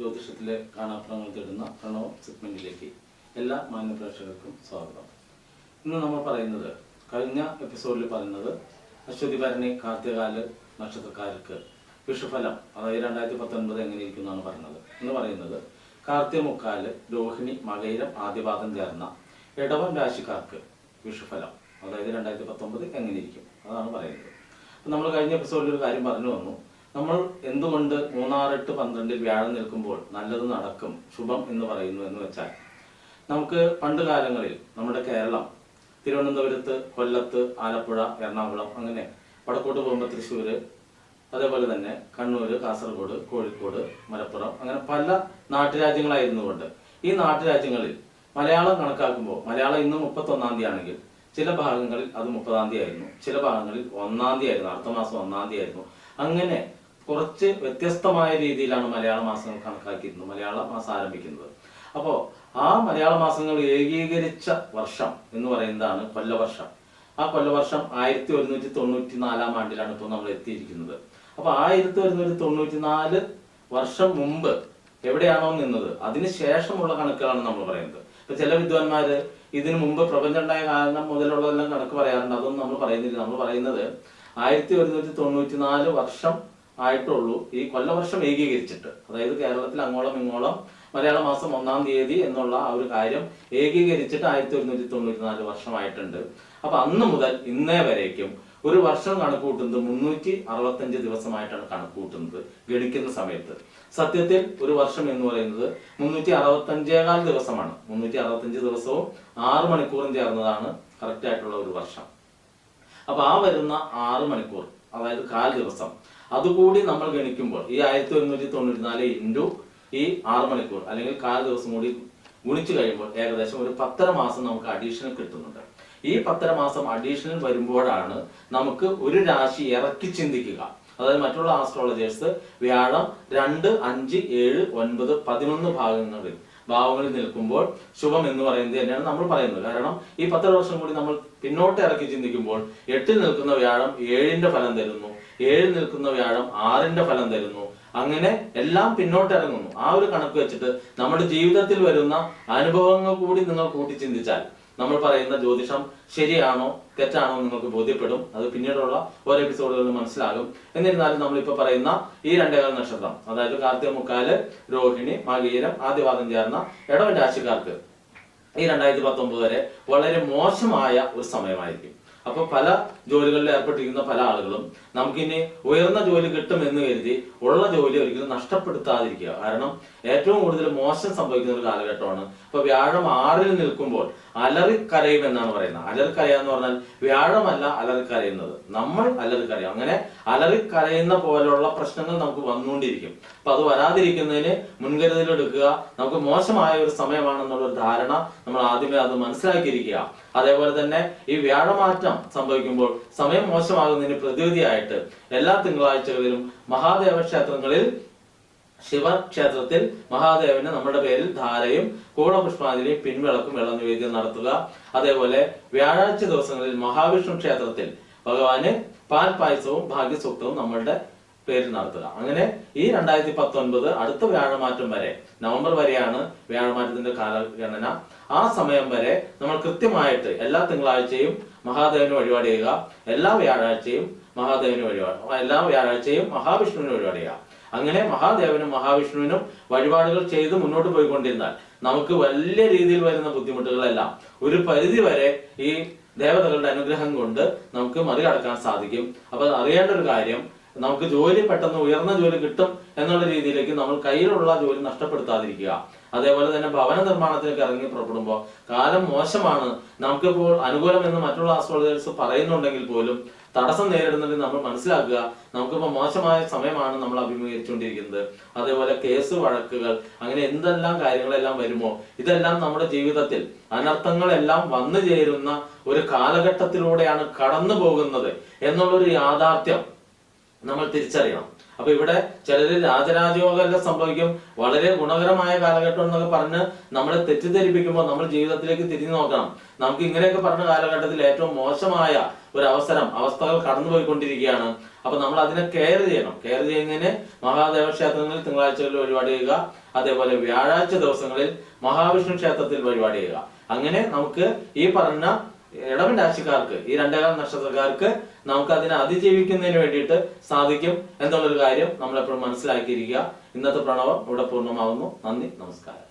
ജ്യോതിഷത്തിലെ കാണാപ്രങ്ങൾ തേടുന്ന പ്രണവ് സെഗ്മെന്റിലേക്ക് എല്ലാ മാന്യ പ്രേക്ഷകർക്കും സ്വാഗതം. ഇന്ന് നമ്മൾ പറയുന്നത് കഴിഞ്ഞ എപ്പിസോഡിൽ പറയുന്നത് അശ്വതി ഭരണി കാർത്തികാൽ നക്ഷത്രക്കാർക്ക് വിഷുഫലം അതായത് രണ്ടായിരത്തി പത്തൊൻപത് എങ്ങനെ ഇരിക്കും എന്നാണ് പറഞ്ഞത് എന്ന് പറയുന്നത് കാർത്തിക മുക്കാൽ രോഹിണി മകയിരം ആദ്യപാദം ചേർന്ന ഇടവൻ രാശിക്കാർക്ക് വിഷുഫലം അതായത് രണ്ടായിരത്തി പത്തൊമ്പത് എങ്ങനെ ഇരിക്കും അതാണ് പറയുന്നത്. നമ്മൾ കഴിഞ്ഞ എപ്പിസോഡിൽ ഒരു കാര്യം പറഞ്ഞു വന്നു. നമ്മൾ എന്തുകൊണ്ട് മൂന്നാറെട്ട് പന്ത്രണ്ടിൽ വ്യാഴം നിൽക്കുമ്പോൾ നല്ലത് നടക്കും ശുഭം എന്ന് പറയുന്നു എന്ന് വെച്ചാൽ നമുക്ക് പണ്ട് കാലങ്ങളിൽ നമ്മുടെ കേരളം തിരുവനന്തപുരത്ത് കൊല്ലത്ത് ആലപ്പുഴ എറണാകുളം അങ്ങനെ വടക്കോട്ട് പോകുമ്പോൾ തൃശ്ശൂര് അതേപോലെ തന്നെ കണ്ണൂര് കാസർഗോഡ് കോഴിക്കോട് മലപ്പുറം അങ്ങനെ പല നാട്ടുരാജ്യങ്ങളായിരുന്നു കൊണ്ട്. ഈ നാട്ടുരാജ്യങ്ങളിൽ മലയാളം കണക്കാക്കുമ്പോൾ മലയാളം ഇന്ന് മുപ്പത്തൊന്നാം തീയതി ആണെങ്കിൽ ചില ഭാഗങ്ങളിൽ അത് മുപ്പതാം തീയതി ആയിരുന്നു ചില ഭാഗങ്ങളിൽ ഒന്നാം തീയതി ആയിരുന്നു അടുത്ത മാസം ഒന്നാം തീയതി ആയിരുന്നു. അങ്ങനെ കുറച്ച് വ്യത്യസ്തമായ രീതിയിലാണ് മലയാള മാസങ്ങൾ കണക്കാക്കിയിരുന്നത്. മലയാള മാസം ആരംഭിക്കുന്നത്. അപ്പോൾ ആ മലയാള മാസങ്ങൾ ഏകീകരിച്ച വർഷം എന്ന് പറയുന്നതാണ് കൊല്ലവർഷം. ആ കൊല്ലവർഷം ആയിരത്തി ഒരുന്നൂറ്റി തൊണ്ണൂറ്റി നാലാം ആണ്ടിലാണ് ഇപ്പോൾ നമ്മൾ എത്തിയിരിക്കുന്നത്. അപ്പൊ ആയിരത്തി ഒരുന്നൂറ്റി തൊണ്ണൂറ്റി നാല് വർഷം മുമ്പ് എവിടെയാണോ നിന്നത്? അതിന് ശേഷമുള്ള കണക്കുകളാണ് നമ്മൾ പറയുന്നത്. ഇപ്പൊ ചില വിദ്വാൻമാര് ഇതിനു മുമ്പ് പ്രപഞ്ചം കാരണം മുതലുള്ളതെല്ലാം കണക്ക് പറയാറുണ്ട്. അതൊന്നും നമ്മൾ പറയുന്നില്ല. നമ്മൾ പറയുന്നത് ആയിരത്തി ഒരുന്നൂറ്റി തൊണ്ണൂറ്റി നാല് വർഷം ആയിട്ടുള്ളൂ. ഈ കൊല്ലവർഷം ഏകീകരിച്ചിട്ട്. അതായത് കേരളത്തിൽ അങ്ങോളം ഇങ്ങോളം മലയാള മാസം ഒന്നാം തീയതി എന്നുള്ള ആ ഒരു കാര്യം ഏകീകരിച്ചിട്ട് ആയിരത്തി ഒരുന്നൂറ്റി തൊണ്ണൂറ്റി നാല് വർഷമായിട്ടുണ്ട്. അപ്പൊ അന്ന് മുതൽ ഇന്നേ വരേക്കും ഒരു വർഷം കണക്ക് കൂട്ടുന്നത് മുന്നൂറ്റി അറുപത്തഞ്ച് ദിവസമായിട്ടാണ് കണക്ക് കൂട്ടുന്നത് ഗണിക്കുന്ന സമയത്ത്. സത്യത്തിൽ ഒരു വർഷം എന്ന് പറയുന്നത് മുന്നൂറ്റി അറുപത്തഞ്ചേകാൽ ദിവസമാണ്. മുന്നൂറ്റി അറുപത്തഞ്ച് ദിവസവും ആറ് മണിക്കൂറും ചേർന്നതാണ് കറക്റ്റ് ആയിട്ടുള്ള ഒരു വർഷം. അപ്പൊ ആ വരുന്ന ആറ് മണിക്കൂർ അതായത് കാൽ ദിവസം അതുകൂടി നമ്മൾ ഗണിക്കുമ്പോൾ ഈ ആയിരത്തി ഒരുന്നൂറ്റി തൊണ്ണൂറ്റി നാല് ഇന്റു ഈ ആറ് മണിക്കൂർ അല്ലെങ്കിൽ കാൽ ദിവസം കൂടി ഗുണിച്ചു കഴിയുമ്പോൾ ഏകദേശം ഒരു പത്തര മാസം നമുക്ക് അഡീഷണൽ കിട്ടുന്നുണ്ട്. ഈ പത്തര മാസം അഡീഷണൽ വരുമ്പോഴാണ് നമുക്ക് ഒരു രാശി ഇറക്കി ചിന്തിക്കുക. അതായത് മറ്റുള്ള ആസ്ട്രോളജേഴ്സ് വ്യാഴം രണ്ട് അഞ്ച് ഏഴ് ഒൻപത് പതിനൊന്ന് ഭാഗങ്ങളിൽ ഭാവങ്ങളിൽ നിൽക്കുമ്പോൾ ശുഭം എന്ന് പറയുന്നത് തന്നെയാണ് നമ്മൾ പറയുന്നത്. കാരണം ഈ പത്തര വർഷം കൂടി നമ്മൾ പിന്നോട്ട് ഇറക്കി ചിന്തിക്കുമ്പോൾ എട്ടിൽ നിൽക്കുന്ന വ്യാഴം ഏഴിന്റെ ഫലം തരുന്നു. ഏഴിൽ നിൽക്കുന്ന വ്യാഴം ആറിന്റെ ഫലം തരുന്നു. അങ്ങനെ എല്ലാം പിന്നോട്ട് ഇറങ്ങുന്നു. ആ ഒരു കണക്ക് വെച്ചിട്ട് നമ്മുടെ ജീവിതത്തിൽ വരുന്ന അനുഭവങ്ങൾ കൂടി നിങ്ങൾ കൂട്ടി ചിന്തിച്ചാൽ നമ്മൾ പറയുന്ന ജ്യോതിഷം ശരിയാണോ തെറ്റാണോ നിങ്ങൾക്ക് ബോധ്യപ്പെടും. അത് പിന്നീടുള്ള ഓരോ എപ്പിസോഡുകളിൽ മനസ്സിലാകും. എന്നിരുന്നാലും നമ്മൾ ഇപ്പൊ പറയുന്ന ഈ രണ്ടേകാൽ നക്ഷത്രം അതായത് കാർത്തിക മുക്കാൽ രോഹിണി മകീരം ആദ്യവാദം ചേർന്ന ഇടവൻ രാശിക്കാർക്ക് ഈ രണ്ടായിരത്തി പത്തൊമ്പത് വരെ വളരെ മോശമായ ഒരു സമയമായിരിക്കും. അപ്പൊ പല ജോലികളിൽ ഏർപ്പെട്ടിരിക്കുന്ന പല ആളുകളും നമുക്കിനി ഉയർന്ന ജോലി കിട്ടും എന്ന് കരുതി ഉള്ള ജോലി ഒരിക്കലും നഷ്ടപ്പെടുത്താതിരിക്കുക. കാരണം ഏറ്റവും കൂടുതൽ മോശം സംഭവിക്കുന്ന ഒരു കാലഘട്ടമാണ്. അപ്പൊ വ്യാഴം ആറിൽ നിൽക്കുമ്പോൾ അലറിക്കരയും എന്നാണ് പറയുന്നത്. അലറിക്കരയ എന്ന് പറഞ്ഞാൽ വ്യാഴമല്ല അലറിക്കരയുന്നത്. നമ്മൾ അലറിക്കരയും. അങ്ങനെ അലറിക്കരയുന്ന പോലെയുള്ള പ്രശ്നങ്ങൾ നമുക്ക് വന്നുകൊണ്ടിരിക്കും. അപ്പൊ അത് വരാതിരിക്കുന്നതിന് മുൻകരുതലെടുക്കുക. നമുക്ക് മോശമായ ഒരു സമയമാണെന്നുള്ള ഒരു ധാരണ നമ്മൾ ആദ്യമേ അത് മനസ്സിലാക്കിയിരിക്കുക. അതേപോലെ തന്നെ ഈ വ്യാഴമാറ്റം സംഭവിക്കുമ്പോൾ സമയം മോശമാകുന്നതിന് പ്രതിവിധിയായിട്ട് എല്ലാ തിങ്കളാഴ്ചകളിലും മഹാദേവ ക്ഷേത്രങ്ങളിൽ ശിവക്ഷേത്രത്തിൽ മഹാദേവന് നമ്മുടെ പേരിൽ ധാരയും കൂടപുഷ്പാഞ്ജലിയും പിൻവിളക്കും വെള്ളനിവേദ്യം നടത്തുക. അതേപോലെ വ്യാഴാഴ്ച ദിവസങ്ങളിൽ മഹാവിഷ്ണു ക്ഷേത്രത്തിൽ ഭഗവാന് പാൽ പായസവും ഭാഗ്യസൂക്തവും നമ്മളുടെ പേരിൽ നടത്തുക. അങ്ങനെ ഈ രണ്ടായിരത്തി പത്തൊൻപത് അടുത്ത വ്യാഴമാറ്റം വരെ നവംബർ വരെയാണ് വ്യാഴമാറ്റത്തിന്റെ കാലഗണന. ആ സമയം വരെ നമ്മൾ കൃത്യമായിട്ട് എല്ലാ തിങ്കളാഴ്ചയും മഹാദേവന് വഴിപാട് ചെയ്യുക. എല്ലാ വ്യാഴാഴ്ചയും മഹാദേവന് വഴിപാട് എല്ലാ വ്യാഴാഴ്ചയും മഹാവിഷ്ണുവിന് വഴിപാട് ചെയ്യുക. അങ്ങനെ മഹാദേവനും മഹാവിഷ്ണുവിനും വഴിപാടുകൾ ചെയ്ത് മുന്നോട്ട് പോയിക്കൊണ്ടിരുന്നാൽ നമുക്ക് വലിയ രീതിയിൽ വരുന്ന ബുദ്ധിമുട്ടുകളെല്ലാം ഒരു പരിധി വരെ ഈ ദേവതകളുടെ അനുഗ്രഹം കൊണ്ട് നമുക്ക് മറികടക്കാൻ സാധിക്കും. അപ്പൊ അറിയേണ്ട ഒരു കാര്യം നമുക്ക് ജോലി പെട്ടെന്ന് ഉയർന്ന ജോലി കിട്ടും എന്നുള്ള രീതിയിലേക്ക് നമ്മൾ കയ്യിലുള്ള ജോലി നഷ്ടപ്പെടുത്താതിരിക്കുക. അതേപോലെ തന്നെ ഭവന നിർമ്മാണത്തിലേക്ക് ഇറങ്ങി പുറപ്പെടുമ്പോൾ കാലം മോശമാണ്. നമുക്കിപ്പോൾ അനുകൂലം എന്ന് മറ്റുള്ള ആസ്ട്രോളജേഴ്സ് പറയുന്നുണ്ടെങ്കിൽ പോലും തടസ്സം നേരിടുന്നത് നമ്മൾ മനസ്സിലാക്കുക. നമുക്കിപ്പോൾ മോശമായ സമയമാണ് നമ്മൾ അഭിമുഖീകരിച്ചുകൊണ്ടിരിക്കുന്നത്. അതേപോലെ കേസ് വഴക്കുകൾ അങ്ങനെ എന്തെല്ലാം കാര്യങ്ങളെല്ലാം വരുമോ? ഇതെല്ലാം നമ്മുടെ ജീവിതത്തിൽ അനർത്ഥങ്ങളെല്ലാം വന്നു ചേരുന്ന ഒരു കാലഘട്ടത്തിലൂടെയാണ് കടന്നു പോകുന്നത് എന്നുള്ളൊരു യാഥാർത്ഥ്യം. നമ്മൾ തിരിച്ചറിയണം. അപ്പൊ ഇവിടെ ചിലര് രാജരാജയോഗമെല്ലാം സംഭവിക്കും. വളരെ ഗുണകരമായ കാലഘട്ടം എന്നൊക്കെ പറഞ്ഞ് നമ്മളെ തെറ്റിദ്ധരിപ്പിക്കുമ്പോൾ നമ്മൾ ജീവിതത്തിലേക്ക് തിരിഞ്ഞു നോക്കണം. നമുക്ക് ഇങ്ങനെയൊക്കെ പറഞ്ഞ കാലഘട്ടത്തിൽ ഏറ്റവും മോശമായ ഒരു അവസരം അവസ്ഥകൾ കടന്നുപോയിക്കൊണ്ടിരിക്കുകയാണ്. അപ്പൊ നമ്മൾ അതിനെ കെയർ ചെയ്യണം. കെയർ ചെയ്യുന്നതിന് മഹാദേവ ക്ഷേത്രങ്ങളിൽ തിങ്കളാഴ്ചകളിൽ വഴിപാട് ചെയ്യുക. അതേപോലെ വ്യാഴാഴ്ച ദിവസങ്ങളിൽ മഹാവിഷ്ണു ക്ഷേത്രത്തിൽ വഴിപാട് ചെയ്യുക. അങ്ങനെ നമുക്ക് ഈ പറഞ്ഞ ഇടവൻ രാശിക്കാർക്ക് ഈ രണ്ടേകാൽ നക്ഷത്രക്കാർക്ക് നമുക്ക് അതിനെ അതിജീവിക്കുന്നതിന് വേണ്ടിയിട്ട് സാധിക്കും എന്നുള്ളൊരു കാര്യം നമ്മൾ എപ്പോഴും മനസ്സിലാക്കിയിരിക്കുക. ഇന്നത്തെ പ്രണവം ഇവിടെ പൂർണമാവുന്നു. നന്ദി നമസ്കാരം.